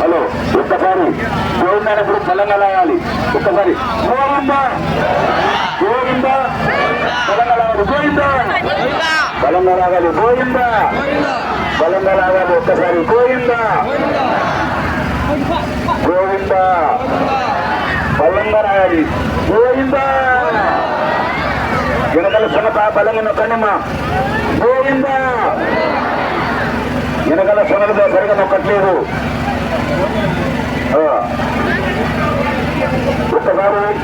Hello ఒక్కసారి గోవిందనప్పుడు బలంగా లాగాలి ఒక్కసారి గోవింద గోవింద బలంగా లాగాలి గోవింద! బలంగా లాగాలి గోవింద! బలంగా లాగాలి ఒక్కసారి. గోవింద! గోవింద! బలంగా రాయాలి. గోవింద! సొనత బలంగా నొక్కండిమ్మా గోవింద! వెనకాల సొనలుగా సరిగా నొక్కట్లేదు. ఒక్కసారి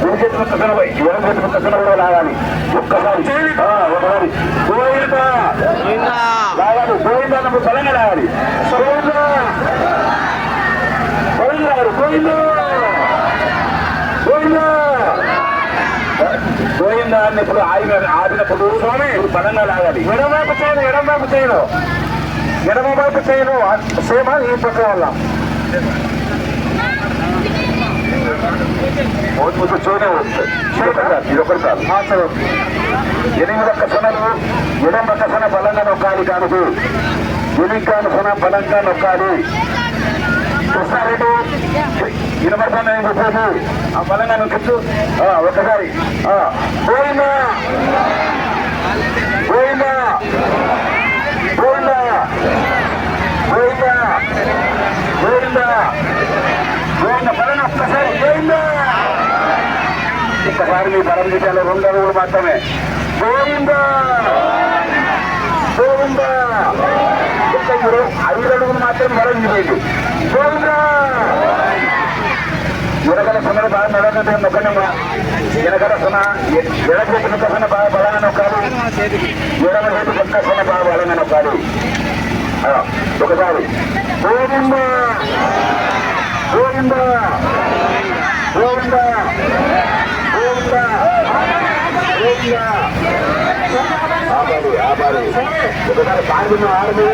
కుడి చేతి ముక్క సనపై ఎడం చేతి ముక్క సన కూడా లాగాలి. ఒక్కసారి. ఒకసారి గోవింద! లాగాలి. గోవింద అన్నప్పుడు బలంగా లాగాలి. గోవింద! బలంగా లాగాలి. గోవింద గోవింద! గోవింద అన్నప్పుడు ఆగిన ఆగినప్పుడు స్వామి. ఇప్పుడు బలంగా లాగాలి. ఎడమవైపు చేయను ఎడమవైపు చేయను ఎడమవైపు చేయను సేమ ఈ పక్క వల్ల. చూడే ఇది ఒకటి సార్ ఎనిమిది ఒక్క సనలు ఎడం ఒక్క సన బలంగా నొక్కాలి కానుకు ఎనిమిది సన బలంగా నొక్కాలి. కృష్ణారెడ్డి వినపడుతున్నాయి చెప్పేసి ఆ బలంగా నొక్కించు ఆ, ఒక్కసారి ఆ, గోవిందా! గోవిందా! గోవిందా! గోవిందా గోవిందా గోవింద బలం ఒక్కసారి గోవిందా ఒక్కసారి మీ బలం దిశాలో రెండు అడుగులు మాత్రమే గోవిందా గోవిందా ఒక్క ఐదు అడుగులు మాత్రం బలం దిగేది గోవిందా! నొక్క సొన బాగా బలంగా నొక్కాలి ఎడమ చేతి పక్క సొన బాగా బలంగా నొక్కాలి ఆ, ఒకసారి గోవింద గోవింద గోవింద గోవింద గోవింద ఆబారి ఆబారి ఒకసారి కాంతి ఆడదు